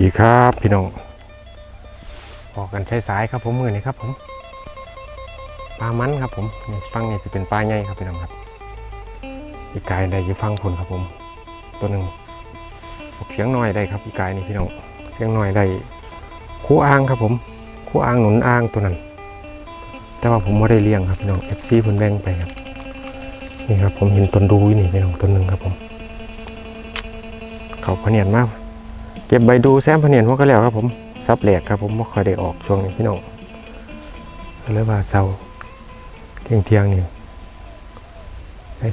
ดีครับพี่น้องออกกันใช้สายครับผมมือนี้ครับผมปลามันครับผมนี่ฟังนี่จะเป็นปลาใหญ่ครับพี่น้องครับอีกายได้อยู่ฟังผลครับผม ตัวหนึ่งออกเสียงน้อยได้ครับอีกายนี่พี่น้องเสียงน้อยได้คู่อ้างครับผมคู่อ้างหนุนอ้างตัวนั้น แต่ว่าผมไม่ได้เลี้ยงครับพี่น้องเอฟซีเพิ่นแบ่งไปครับนี่ครับผมเห็นต้นดูนี่พี่น้องต้นหนึ่งครับผม เขาพเนียนมาก ก็บใบดูแซมพเนียนพวกก็แล้วครับผมซับแหลกครับผมไม่ค่อยได้ออกช่วงนี้พี่น้องเลยว่าเศร้าเที่ยงเที่ยงนี่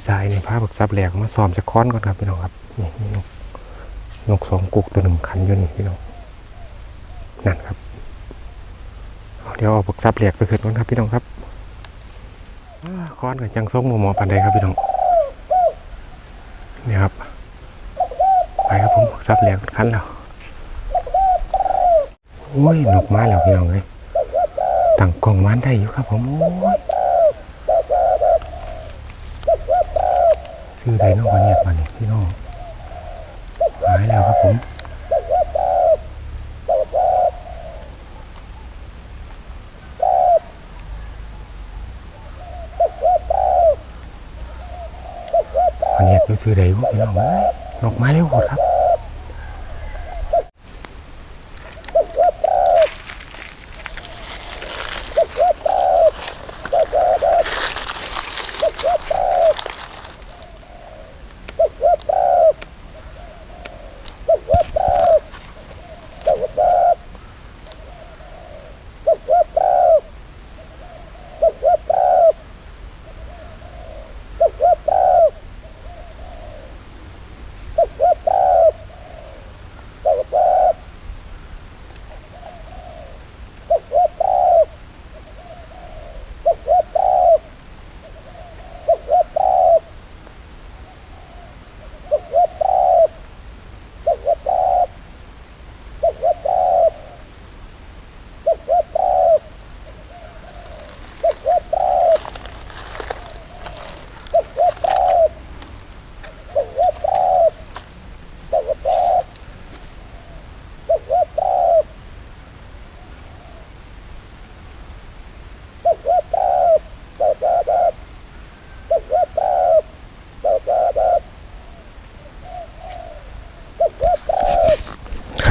สายๆนี่พาบักซับแหลกมาซ้อมจะค้อนก่อนครับพี่น้องครับนี่มีนกนกสองกุกตัวหนึ่งขันอยู่นี่พี่น้องนั่นครับเดี๋ยวเอาบักซับแหลกไปขึ้นก่อนครับพี่น้องครับค้อนกับจังส้มหมอหมอปันใดครับพี่น้องนี่ครับไปครับผมซับแหลกคันแล้ว โอ้ยนกมาแล้วพี่น้องเลยตั้งกล่องมันได้อยู่ครับผมโอ้อใดน้องวันเนียมานี่พี่น้องหายแล้วครับผมวันเนียดอยู่ชื่อใดวะพี่น้องเอ้ยนกมาเร็วกดครับ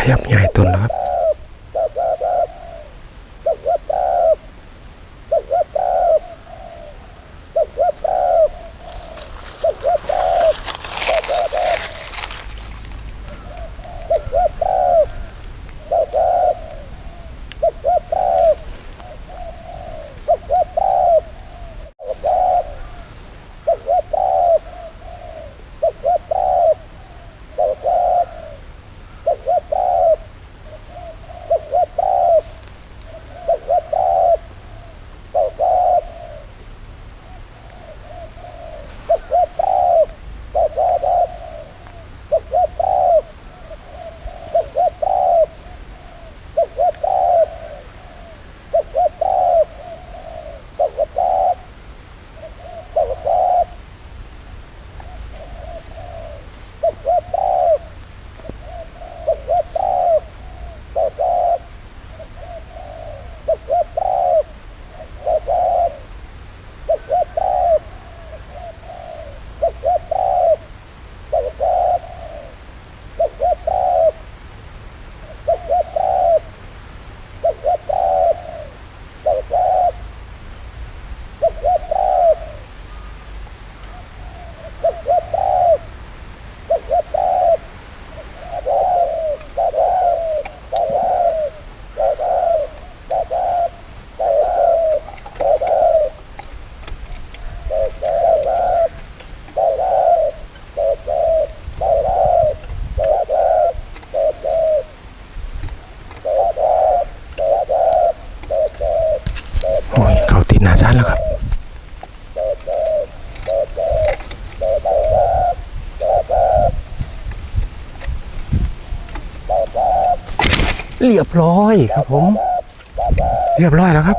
ขยับใหญ่ต้นแล้วครับ โอ้ย เขาติดแล้วครับ เรียบร้อยครับผม เรียบร้อยแล้วครับ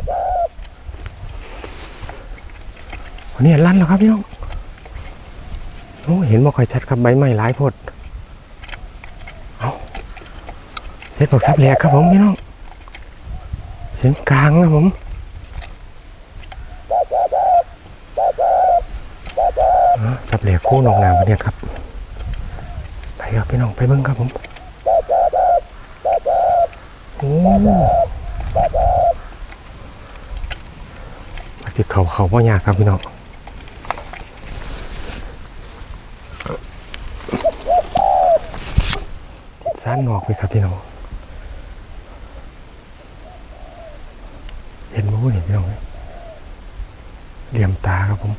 วันนี้ลั่นแล้วครับพี่น้องโอ้เห็นบ่ค่อยชัดครับใบไม้หลายพดเอาแสเห็ดบอกซับแหลกครับผมพี่น้อง เสียงกลางครับผม อ๋อซับแหลกคู่นองนามประเดียครับ ไปครับพี่น้องไปเบิ่งครับผมโอ้มาจิเขาเขาว่ายากครับพี่น้องซ่านนอกไปครับพี่น้อง เห็นมูนี่พี่น้องเหลี่ยมตาครับผม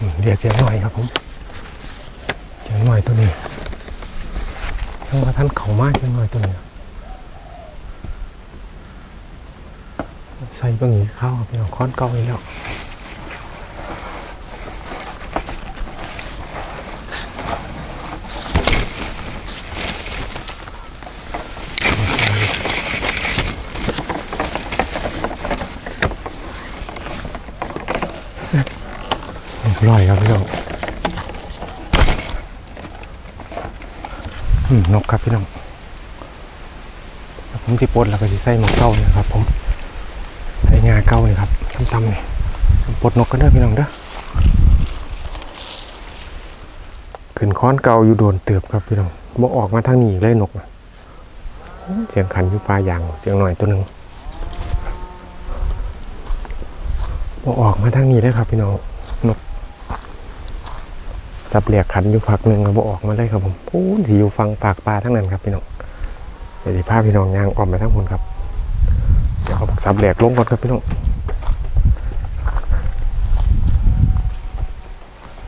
อืมเรียกเสียงหน่อยครับผมเสียงหน่อยตัวนี้ทั้งว่าท่านเขามาเสียงหน่อยตัวนี้ ใส่บะหมี่ข้าวครับพี่น้องค้อนเก่าอีกแล้วเรียบร้อยครับพี่น้องนกครับพี่น้องผมที่ปลดแล้วก็จะใส่หมกเก้าเนี่ยครับผม ใส่งาเก้านี่ครับตำๆนี่ปลดนกกันเด้อพี่น้องเด้อขึ้นค้อนเก่าอยู่โดนเติบครับพี่น้องบ่ออกมาทางนี้เลยนกเสียงขันอยู่ปลายางเสียงหน่อยตัวหนึ่งบ่ออกมาทางนี้เลยครับพี่น้องนกสับเหลียกขันอยู่พักหนึ่งแล้วบ่ออกมาเลยครับผมพูนที่อยู่ฟังปากปลาทั้งนั้นครับพี่น้องเดี๋ยวพาพี่น้องย่างออกไปทั้งคนครับ เดี๋ยวเอาสับเหลกลงก่อนครับพี่น้อง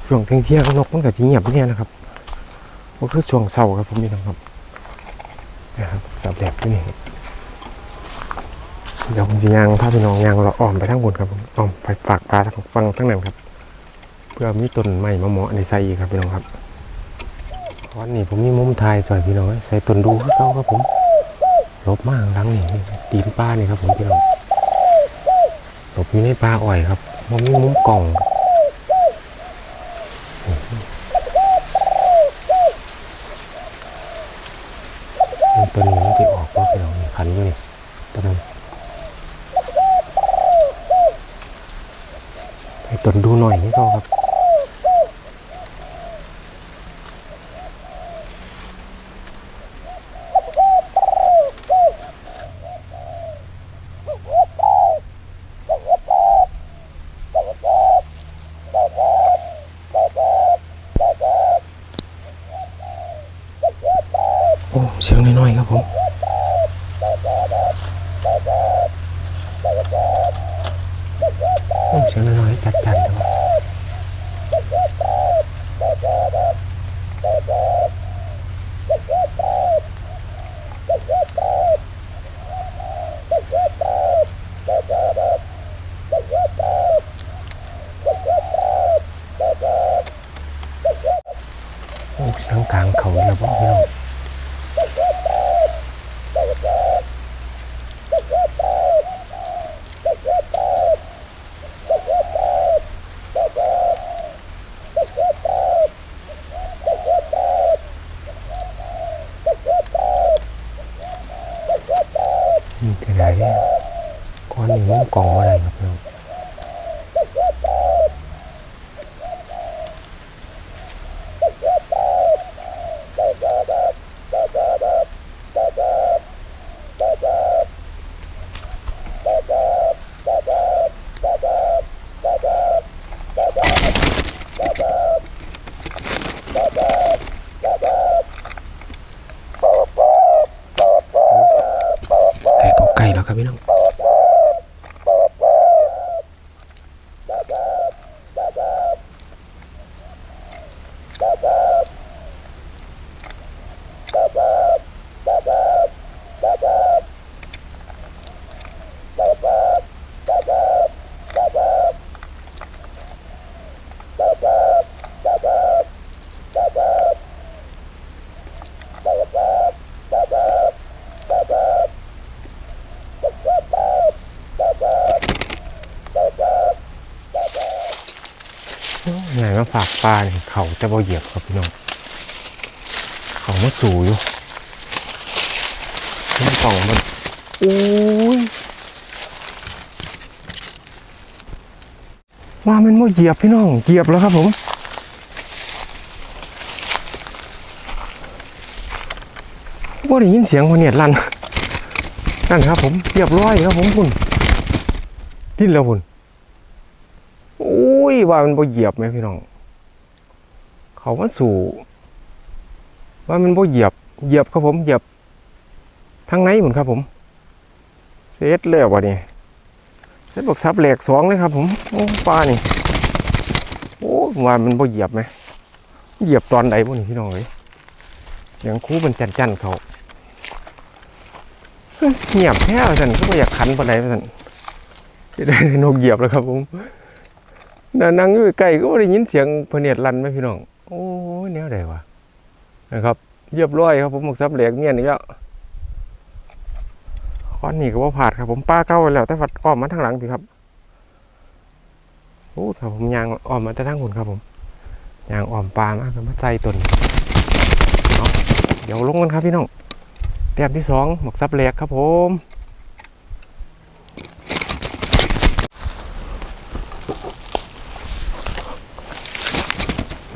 ช่วงเที่ยงๆนกมันก็จะเงียบเนี่ยนะครับก็คือช่วงเช้าครับผมพี่น้องครับนะครับสับเหลกที่นี่เดี๋ยวผมจะยางพาพี่น้องยางเราอ้อมไปทั้งบนครับผมอ้อมไปฝากปลาทั้งฟังทั้งนั้นครับ เพื่อมีต้นไม้มะม่วงในใส่อีกครับพี่น้องครับวันนี้ผมมีมุมถ่ายสวยพี่น้องใส่ต้นดูให้เขาครับผม ลบมากหลังนี่ตีนป้านี่ครับผมพี่น้องหลบอยู่ในป่าอ้อยครับผมมีมุมกล่องมันตัวนี้มันจะออกว่าพี่น้องขันอยู่นี่ตัวนึงให้ต้นดูหน่อยนี่เขาครับ โอ้เสียงน้อยๆครับ ผมโอ้เสียงน้อยๆจัดๆครับโอ้เสียงกลางเขาเลยครับพี่น้อง นี่กระดาษเนี่ยก้อนนี้มันกล่องอะไรครับน้องไก่เขาไก่แล้วครับพี่น้อง มาฝากปลาเนี่ยเขาจะบ่เหยียบครับพี่น้องเขามาสูอยู่มันป่องมันอุ้ยว่ามันบ่เหยียบพี่น้องเหยียบแล้วครับผมว่าได้ยินเสียงคนเนียดลั่นนั่นครับผมเรียบร้อยครับผมคุณดิ้นแล้วคุณ อุ้ยว่ามันบ่เหยียบไหมพี่น้อง เขามาสู่ว่ามันบ่เหยียบ เหยียบครับผม เหยียบทางไหนหมุนครับผมเสร็จแล้ววะนี่เสร็จบอกซับแหลกสองเลยครับผม โอ้ปลานี่โอ้ว่ามันบ่เหยียบไหมเหยียบตอนใดบ่นี่พี่น้องเอ้ยอย่างคู่มันจันๆเขาเงียบแค่สันก็ไม่อยากขันปานใดสันจะได้นกเหยียบแล้วครับผม น่านั่งอยู่ใกล้ก็ไม่ได้ยินเสียงพเนียดรันไหมพี่น้อง โอ้ยแนวใดวะนะครับเรียบร้อยครับผมหมกซับเหล็กเมียนอีกแล้วข้อนนี่ก็ว่าผาดครับผมป้าเก้าไว้แล้ว แต่ฟัดอ้อมมาทางหลังพี่ครับโอ้ถ้าผมยางอ้อมมาแต่ทางหุ่นครับผมยางอ้อมปลามากมาใจตนเนาะเดี๋ยวลงกันครับพี่น้องแต้มที่สองหมกซับแหลกครับผม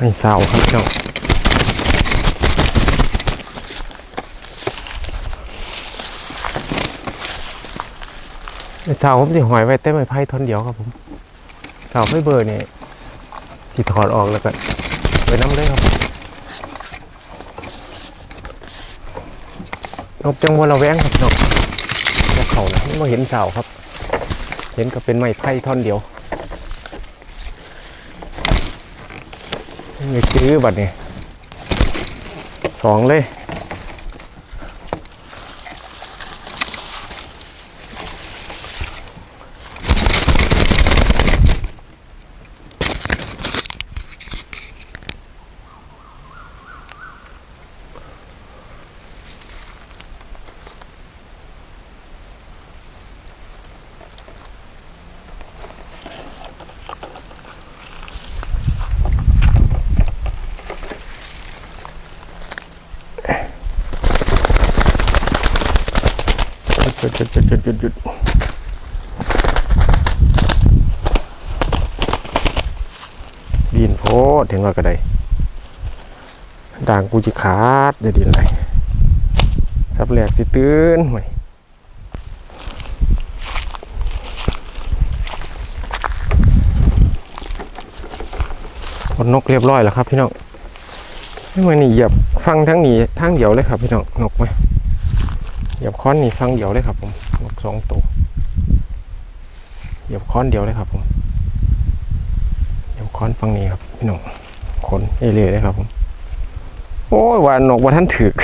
ไม่เศร้าครับเจ้าไม่เศร้าผมสิหอยไว้เต้ไม้ไผ่ท่อนเดียวครับผมเศร้าไฟเบอร์นี่สิถอดออกแล้วก็ไปน้ำเลยครับนกจังหวะระแวงครับนกนกเขานะไม่เห็นเสาครับ เห็นก็เป็นไม้ไผ่ท่อนเดียว นี่จื้อบัดนี่สองเลยหยุดหยุดหยุดหยุดหยุดหยุด ดินโพดเห็นว่ากระได้ด่างกูจะขาดจะดินไหนสับแหลกสิตื่นห่วยขนนกเรียบร้อยแล้วครับพี่น้องไม่มานี่เหยียบฟังทั้งนี้ทั้งเดียวเลยครับพี่น้องนกไหมเหยียบค้อนนี่ฟังเดียวเลยครับผมนกสองตัวเหยียบค้อนเดียวเลยครับผม ค้อนฟังนี้ครับพี่น้องขนเอเล่เลยครับผมโอ้ยว่านกว่าท่านถึก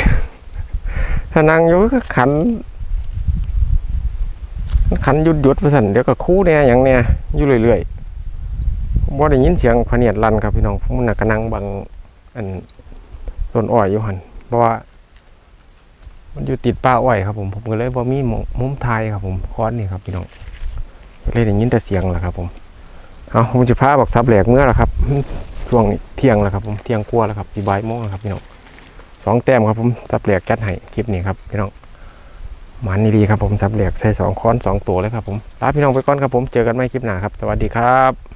ถ้านั่งอยู่ก็ขัน ขันยุดยุดไปสั่นเดี๋ยวก็คู่เนี่ยอย่างเนี่ยอยู่เรื่อยๆบ่ได้ยินเสียงพเนียดรันครับพี่น้องผมน่ะกำลังบังอันต้นอ้อยอยู่หันเพราะว่า มันอยู่ติดป่าอ้อยครับผมผมก็เลยบ่มีมองมุมทายครับผมค้อนนี่ครับพี่น้องเลยได้ยินแต่เสียงแหละครับผม เอาผมจะพาบอกซับแหลกเมื่อละครับช่วงเที่ยงแล้วครับผมเที่ยงกลัวแล้วครับจีบายโมงแล้วครับพี่น้องสองแต้มครับผมซับแหลกแก๊สให้คลิปนี้ครับพี่น้องมันดีครับผมซับแหลกใส่สองค้อนสองตัวเลยครับผมลาพี่น้องไปก่อนครับผมเจอกันใหม่คลิปหน้าครับสวัสดีครับ